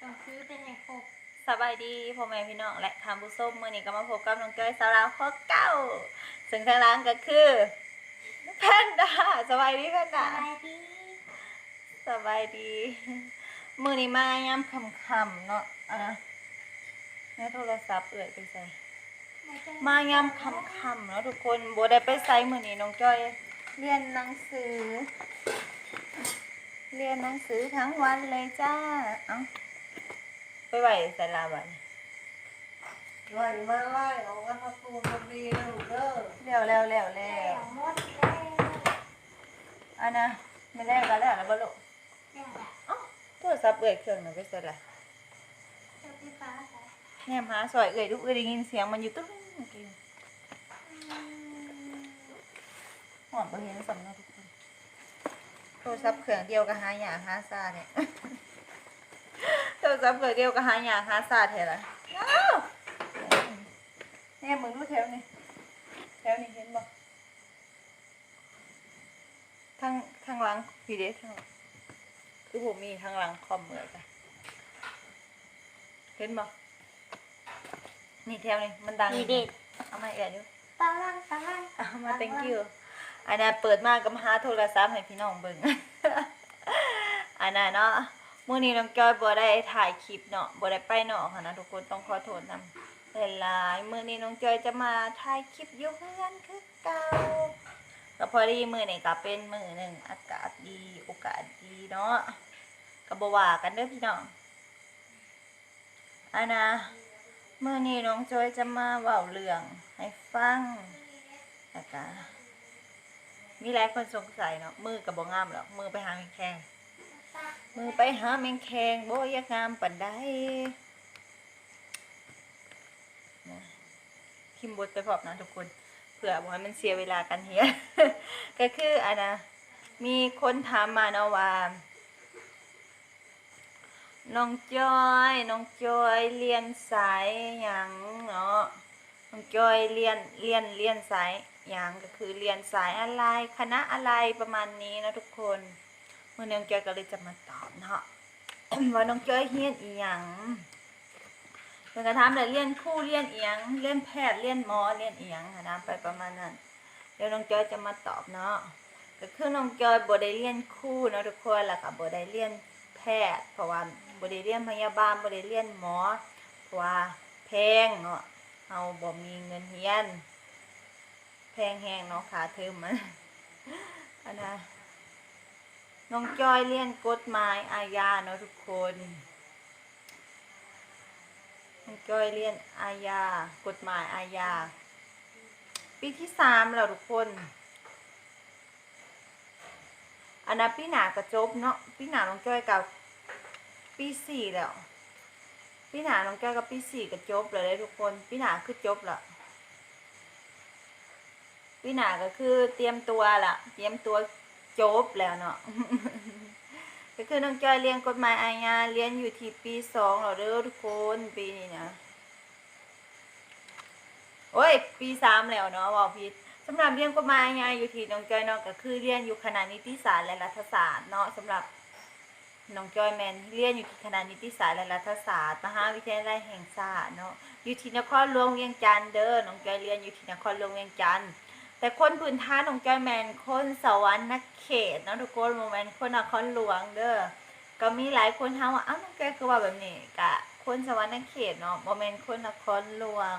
ต้องซื้อไปให้ครบสบายดีพ่อแม่พี่น้องและทำบุส้มมื่อนี้ก็มาพบกับน้องจ้อยสาวลาวข้อเก้าซึ่งทางร้านก็คือแพนด้าสบายดีแพนสด้าบายดีสบายดี มื่อนี้มาย่ำคำๆเนาะอะนะแม่โทรศัพท์เอื่อยไปใส่มาย่ำคำๆเนาะทุกคนโบได้ไปใส่มื่อนี้น้องจ้อยเรียนหนังสือ เรียนหนังสือทั้งวันเลยจ้าเอ้า ไปไหวใส่ลาบันไล่มาไล่เอากันมาตูนมันดีนะลูกเด้อเร็วเร็วเร็วเร็แล้ววหมดแล้วอันนะไม่แรกกันแล้วแล้วบ่ลูกเนี่ยแหละอ๋อโทรศัพท์เอ่ยเครื่องน่ะไปใส่ละเจ้าพี่ฟ้าค่ะแนมหาซอยเอ่ยลูกเอ่ยได้ยินเสียงมันอยู่ตึ้งเมื่อกี้อืมหอมบ่เห็นสำเนาะทุกคนโทรศัพท์เครื่องเดียวกับหาหยาหาซาเนี่ย โทรศัพท์เครื่องเดียวกับหายาหาซาแท้ละอ้าวแน่มึงดูแถวนี้แถวนี้เห็นบ่ทางทางหลังพี่เด้ทางคือผมมีทางหลังคอมเหมือนกันเห็นบ่นี่แถวนี้มันดังมีเด็กเอามาเอียดอยู่ตาลังตาลังเอามา thank you อันนั้นเปิดมาก็มาหาโทรศัพท์ให้พี่น้องเบิ่งอันนั้นเนาะ มื้อนี้น้องจอยบ่ได้ถ่ายคลิปเนาะบ่ได้ไปเนาะค่ะนะทุกคนต้องขอโทษนำหลายมื้อนี้น้องจอยจะมาถ่ายคลิปยู่เฮือนคือเก่าก็พอดีมื้อนี้ก็เป็นมือหนึ่งอากาศดีโอกาสดีเนาะก็บ่ว่ากันเด้อพี่น้องอันนะมื้อนี้น้องจอยจะมาเว้าเรื่องให้ฟังแล้วก็มีหลายคนสงสัยเนาะมือกับบ่งามหรอกมือไปหาแมงแคง มือไปหาแมงแคงโบยากงามปานใดนะพิมพ์บทไปพร้อมนะทุกคนเผื่อบ่ให้มันเสียเวลากันเฮียก็คืออันนะมีคนถามมาเนาะว่าน้องจอยน้องจอยเรียนสายหยังเนาะน้องจอยเรียนเรียนเรียนสายอย่างก็คือเรียนสายอะไรคณะอะไรประมาณนี้นะทุกคน มื่อนี้น้องจอยก็เลยจะมาตอบเนาะว่าน้องจอยเรียนอีหยังเพิ่นก็ถามเลยเรียนคู่เรียนอียงเรียนแพทย์เรียนหมอเรียนอียงนะไปประมาณนั้นเดี๋ยวน้องจอยจะมาตอบเนาะก็คือน้องจอยบ่ได้เรียนคู่เนาะทุกคนแล้วก็บ่ได้เรียนแพทย์ เพราะว่าบ่ได้เรียนพยาบาลบ่ได้เรียนหมอเพราะว่าแพงเนาะเอาบ่มีเงินเฮียน แพงแหงเนาะขาเทอมมันอันนะ น้องจอยเรียนกฎหมายอาญาเนาะทุกคนน้องจอยเรียนอาญากฎหมายอาญาปีที่สามแล้วทุกคนอันนั้นปีหนากระจบเนาะปีหนาน้องจอยกับปีสี่แล้วพี่หนาน้องแก้วกับพี่สี่ก็จบเลยทุกคนพี่หนาคือจบละพี่หนาก็คือเตรียมตัวละเตรียมตัว จบแล้วเนาะก็คือน้องจอยเรียนกฎหมายอาญาเรียนอยู่ที่ปีสองแล้วเด้อทุกคนปีนี้นะโอ้ย ปีสามแล้วเนาะบอกผิดสำหรับเรียนกฎหมายอาญาอยู่ที่น้องจอยเนาะก็คือเรียนอยู่คณะนิติศาสตร์และรัฐศาสตร์เนาะสำหรับน้องจอยแมนเรียนอยู่ที่คณะนิติศาสตร์และรัฐศาสตร์มหาวิทยาลัยแห่งชาติเนาะอยู่ที่นครหลวงเวียงจันทน์เด้อน้องจอยเรียนอยู่ที่นครหลวงเวียงจันทน์ แต่คนพื้นฐานน้องจอยแมนคนสวรรค์นักเขตเนาะทุกคนโมเมนคนนครหลวงเด้อก็มีหลายคนถามว่าอ้าวน้องจอยคือว่าแบบนี้กะคนสวรรค์นักเขตเนาะโมเมนคนนครหลวง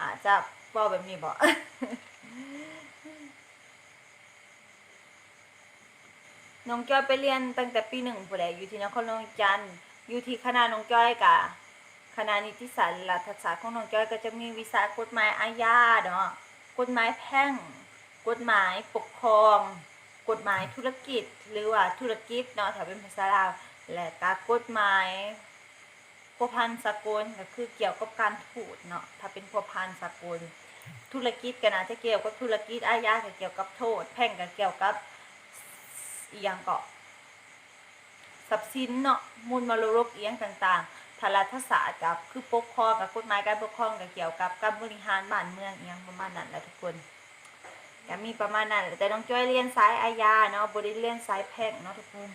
อาจจะบอกแบบนี้บ่น้องจ้อยไปเรียนตั้งแต่ปีหนึ่งผู้ใดอยู่ที่นครหลวงจันทน์อยู่ที่คณะน้องจ้อยกะคณะนิติศาสตร์รัฐศาสตร์ของน้องจ้อยก็จะมีวิชากฎหมายอาญาเนาะ กฎหมายแพ่ง กฎหมายปกครอง กฎหมายธุรกิจ หรือว่าธุรกิจเนาะถ้าเป็นภาษาลาวและก็กฎหมายพัวพันสากลก็คือเกี่ยวกับการทูตเนาะถ้าเป็นพัวพันสากลธุรกิจก็น่าจะเกี่ยวกับธุรกิจอาญาก็เกี่ยวกับโทษ แพ่งก็เกี่ยวกับอีหยังก็ทรัพย์สินเนาะมูลมรดกอียงต่างๆ ทารัฐศาสตร์กับคือปกครองกับกฎหมายการปกครองกับเกี่ยวกับการบริหารบ้านเมืองอย่างประมาณนั้นแหละทุกคนก็มีประมาณนั้นแต่ต้องจ้อยเรียนสายอาญาเนาะบริเรียนสายแพ่งเนาะทุกคน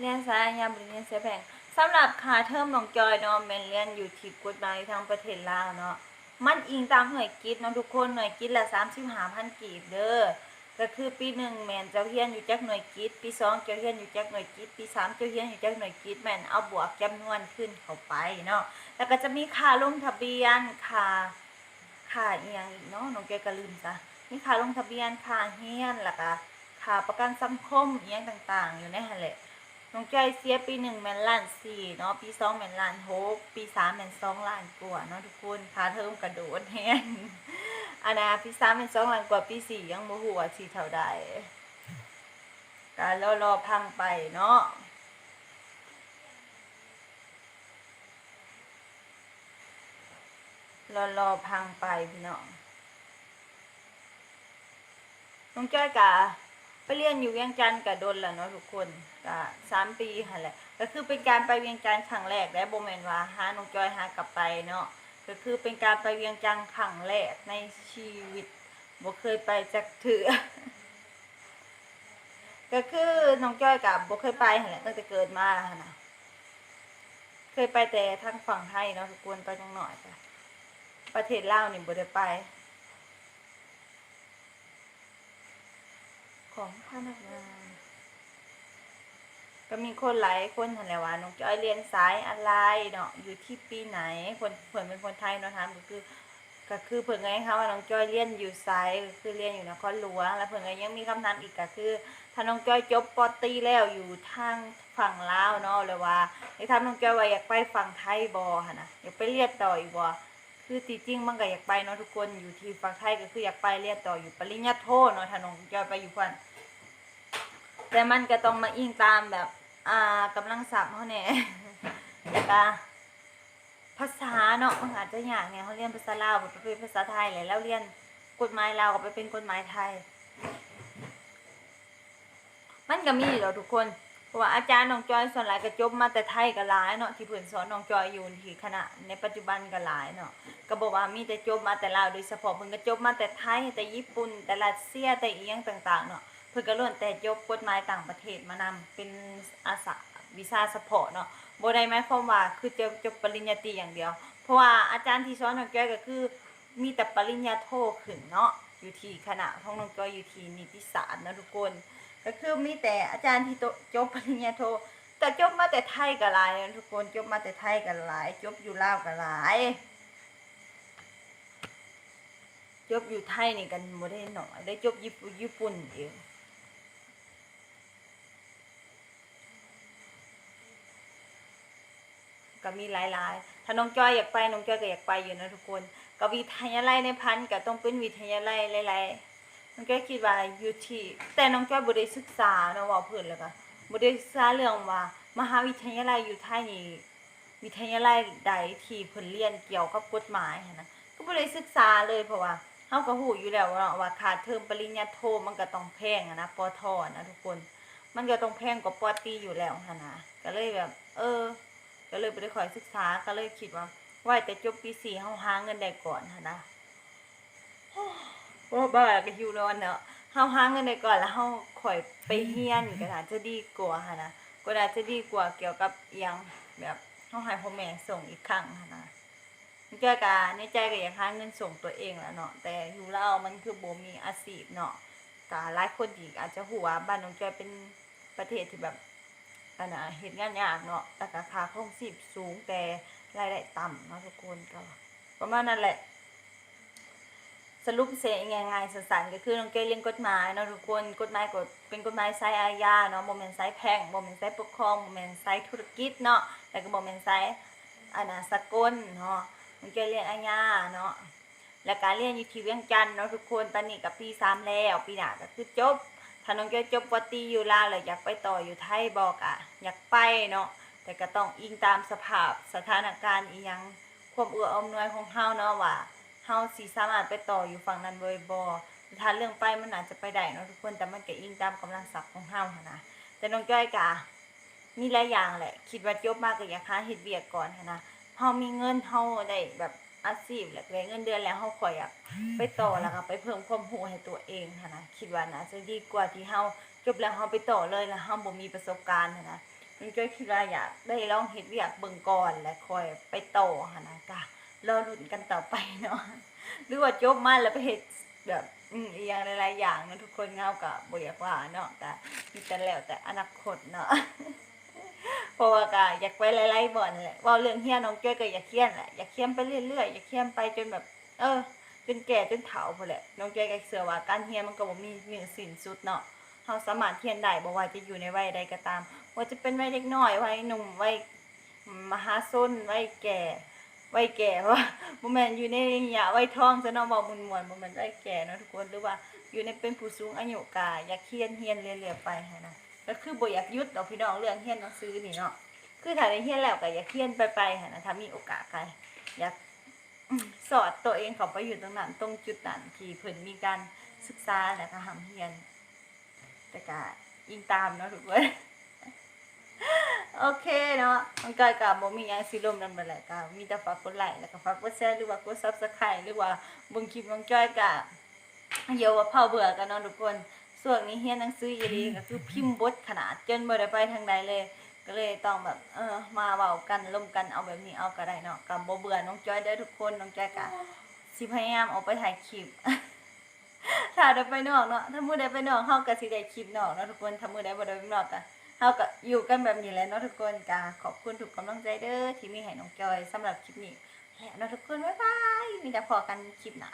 เรียนสายอาญาบริเรียนสายแพ่งสำหรับคาเทอมน้องจอยเนาะแมนเรียนอยู่ที่กฎหมายทางประเทศลาวเนาะมันอิงตามหน่วยกิจเนาะทุกคนหน่วยกิจละสามสิบห้าพันกีบเด้อ ก็คือปีหนึ่งแมนเจ้าเฮียนอยู่จักหน่วยกิจปีสองเจ้าเฮียนอยู่จักหน่วยกิจปีสามเจ้าเฮียนอยู่จักหน่วยกิจแมนเอาบวกจำนวนขึ้นเข้าไปเนาะแล้วก็จะมีค่าลงทะเบียนค่าค่าอียงอีกเนาะน้องแกก็ลืมซะมีค่าลงทะเบียนค่าเฮียนแล้วก็ค่าประกันสังคมเอียงต่างๆ อยู่ในหั่นแหละน้องจเสียปีหนึ่งแมนล้านสี่เนาะปีสองแมนล้านหกปีสามแมนสองล้านกว่าเนาะทุกคนค่าเทอมกระโดดแฮง อันนะปีสามแมนสองล้านกว่าปีสี่ยังบ่ฮู้ว่าสิเท่าใดการรอรอพังไปเนาะรอรอพังไปพี่น้องน้องจ้อยกะไปเรียนอยู่เวียงจันทน์กับดนแหละเนาะทุกคนก็สามปีค่ะแหละก็คือเป็นการไปเวียงจันทน์ครั้งแรกและโบแมนว่าหาน้องจ้อยหากลับไปเนาะ ก็คือเป็นการไปเวียงจันทน์ครั้งแรกในชีวิตบ่เคยไปจักเถือก็คือน้องจ้อยกับบ่เคยไปหั่นแหละตั้งแต่เกิดมาหั่นนะเคยไปแต่ทางฝั่งไทยเนาะทุกคนตอนยังหน่อยจ้ะประเทศลาวนี่บ่ได้ไป ของพนักงาน ก็มีคนหลายคนหันแหละว่าน้องจ้อยเรียนสายอะไรเนาะอยู่ที่ปีไหนคนเพิ่นเป็นคนไทยเนาะถามก็คือก็คือเพิ่นไงคะว่าน้องจ้อยเรียนอยู่สายก็คือเรียนอยู่นครหลวง แล้วเพิ่นก็ยังมีคำถามอีกก็คือ ถ้าน้องจ้อยจบปอตีแล้วอยู่ทางฝั่งลาวเนาะเลยว่าไอ้ทำน้องจ้อยว่าอยากไปฝั่งไทยบ่หั่นน่ะอยากไปเรียนต่ออีกบ่คือจริงๆมันก็อยากไปเนาะทุกคนอยู่ที่ฝั่งไทยก็คืออยากไปเรียนต่ออยู่ปริญญาโทเนาะถ้าน้องจ้อยไปอยู่ฝั่งแต่มันก็ต้องมาอิงตามแบบ อ่ากำลังศัพท์เขาเนี่ยแล้วก็ภาษาเนาะมันอาจจะยากไงเขาเรียนภาษาลาวไปเป็นภาษาไทยเลยแล้วเรียนกฎหมายลาวก็ไปเป็นกฎหมายไทย มันก็มีอยู่แล้วทุกคนเพราะว่าอาจารย์น้องจอยส่วนหลายก็จบมาแต่ไทยก็หลายเนาะที่เพิ่นสอนน้องจอยอยู่ที่คณะในปัจจุบันก็หลายเนาะก็บอกว่ามีแต่จบมาแต่ลาวโดยเฉพาะเพิ่นก็จบมาแต่ไทยแต่ญี่ปุ่นแต่รัสเซียแต่อีหยังต่าง ๆ เนาะ พิ่นก็ล้วนแต่จบกฎหมายต่างประเทศมานำเป็นอาสาวีซ่าสปอร์ตเนาะบ่ได้หมายความว่าคือจะจบปริญญาตรีอย่างเดียว เพราะว่าอาจารย์ที่สอนน้องจ้อก็คือมีแต่ปริญญาโทขึ้นเนาะอยู่ที่คณะของน้องจ้อยอยู่ที่นิติศาสตร์นะทุกคน ก็คือมีแต่อาจารย์ที่จบปริญญาโท แต่จบมาแต่ไทยก็หลายนะทุกคนจบมาแต่ไทยก็หลาย จบอยู่ลาวก็หลาย จบอยู่ไทยนี่กันบ่ได้หน่อยได้จบญี่ปุ่นเอง ก็มีหลายๆ ถ้าน้องจอยอยากไปน้องจอยก็อยากไปอยู่นะทุกคนก็วิทยาลัยในพันต์ก็ต้องเป็นวิทยาลัยหลายๆน้องจอยคิดว่าอยู่ที่แต่น้องจอยบ่ได้ศึกษาเนาะว่าเพิ่นแล้วก็บ่ได้ศึกษาเรื่องว่ามหาวิทยาลัยอยู่ไทยนี่วิทยาลัยใดที่เพิ่นเรียนเกี่ยวกับกฎหมายนะก็บ่ได้ศึกษาเลยเพราะว่าเฮาก็ฮู้อยู่แล้วว่าว่าค่าเทอมปริญญาโทมันก็ต้องแพงนะปอทนะทุกคน มันก็ต้องแพงกว่าปอตีอยู่แล้วนะก็เลยแบบ เออ ก็เลยไปได้คอยศึกษาก็เลยคิดว่าว่าแต่จบปีสี่เฮาหาเงินได้ก่อนหั้นนะว่าบ้าก็อยู่ร้อนเนาะเฮาหาเงินได้ก่อนแล้วเฮาค่อยไปเรียนก็น่าจะดีกว่าหั่นะก็น่าจะดีกว่าเกี่ยวกับเอียงแบบเฮาให้พ่อแม่ส่งอีกครั้งหั่นะในใจก็ในใจก็อยากหาเงินส่งตัวเองแหละเนาะแต่อยู่ลามันคือบ่มีอาชีพเนาะก็หลายคนอีกอาจจะฮู้ว่าบ้านน้องจอยเป็นประเทศที่แบบ อันน่ะเฮ็ดงานยากเนาะแต่ก็ค่าคงชีพสูงแต่รายได้ต่ำเนาะทุกคนก็ประมาณนั้นแหละ สรุปเสียง่ายๆสั้นๆก็คือน้องเกยเรียนกฎหมายเนาะทุกคนกฎหมายก็เป็นกฎหมายสายอาญาเนาะบ่แม่นสายแพ่งบ่แม่นสายปกครองบ่แม่นสายธุรกิจเนาะแล้วก็บ่แม่นสายอันน่ะสากลเนาะน้องเกยเรียนอาญาเนาะและการเรียนอยู่ที่เวียงจันทน์เนาะทุกคนตอนนี้ก็ปีสามแล้วปีหน้าก็คือจบ ถ้าน้องเกยจบปตีอยู่ลาวแล้วอยากไปต่ออยู่ไทยบอกอะอยากไปเนาะแต่ก็ต้องอิงตามสภาพสถานการณ์อีหยังความเอื้ออำนวยของเฮาเนาะว่าเฮาสิสามารถไปต่ออยู่ฝั่งนั้นบ่บ่ถ้าเรื่องไปมันอาจจะไปได้เนาะทุกคนแต่มันก็อิงตามกำลังทรัพย์ของเฮาหั้นนะแต่น้องจ้อยกะมีหลายอย่างแหละ คิดว่าจบมากก็อยากหาเฮ็ดเวียกก่อนหั้นนะเฮามีเงินเฮาได้แบบ อาชีพแล้วได้เงินเดือนแล้วเฮาคอยอยากไปต่อแล้วก็ไปเพิ่มความรู้ให้ตัวเองค่ะนะคิดว่านะจะดีกว่าที่เฮาจบแล้วเฮาไปต่อเลยแล้วเฮาบ่มีประสบการณ์นะน้องจ้อยคิดว่าอยากได้ลองเฮ็ดเวียกเบิ่งก่อนและคอยไปต่อหั่นนะกะรอลุ้นกันต่อไปเนาะหรือว่าจบมาแล้วไปเฮ็ดแบบอืมอีหยังหลายๆอย่างนะทุกคนเงาก็บ่อยากว่าเนาะก็มีแต่แล้วแต่อนาคตเนาะ เพราะว่าก็อยากไปหลายๆบ่อนแหละว่าเรื่องเฮียน้องจ้อยก็อยากเฮียนแหละอยากเฮียนไปเรื่อยๆอยากเฮียนไปจนแบบ เออจนแก่จนเฒ่าพุ่นแหละน้องจ้อยก็เชื่อว่าการเฮียนมันก็บ่มีมีสิ้นสุดเนาะเฮาสามารถเฮียนได้บ่ว่าจะอยู่ในวัยใดก็ตามว่าจะเป็นวัยเด็กน้อยวัยหนุ่มวัยมหาชนวัยแก่วัยแก่เพราะว่าบ่แม่นอยู่ในระยะวัยทองซะเนาะเว้ามวนๆบ่แม่นวัยแก่เนาะทุกคนหรือว่าอยู่ในเป็นผู้สูงอายุกาอยากเฮียนเฮียนเรื่อยๆไปนะ ก็คือบ่อยากยุดดอกพี่น้องเรื่องเฮียนหนังสือนี่เนาะคือถ้าได้เฮียนแล้วก็อยากเฮียนไปไปหันนะถ้ามีโอกาสก็อยากสอดตัวเองเขาไปอยู่ตรงนั้นตรงจุดนั้นที่เพิ่นมีการศึกษาและก็หำเฮียน แต่ก็ยิงตามเนาะทุกคนโอเคเนาะมันก็กับบ่มีหยังสิลมนำไปแหละก็มีแต่ฝากกดไลค์แล้วก็ฝากกดแชร์หรือว่ากด Subscribe หรือว่าเบิ่งคลิปน้องจ้อยก็เยาว่าเผาเบื่อกันเนาะทุกคน ส่วนนี้เรียนหนังสืออีหลีก็คือพิมพ์บทขนาดจนบ่ได้ไปทางใดเลย ก็เลยต้องแบบเออมาเว้ากันลมกันเอาแบบนี้เอาก็ได้เนาะก็บ่เบื่อน้องจอยเด้อทุกคนน้องจ้อยก็สิพยายามออกไปถ่ายคลิปถ้าได้ไปนอกเนาะถ้ามื้อใดไปนอกเฮาก็สิได้คลิปนอกเนาะทุกคนถ้ามื้อใดบ่ได้ไปนอกก็เฮาก็อยู่กันแบบนี้แหละเนาะทุกคนกาขอบคุณทุกกำลังใจเด้อที่มีให้น้องจอยสำหรับคลิปนี้และเนาะทุกคนบ๊ายบายมีแต่พอกันคลิปหน้า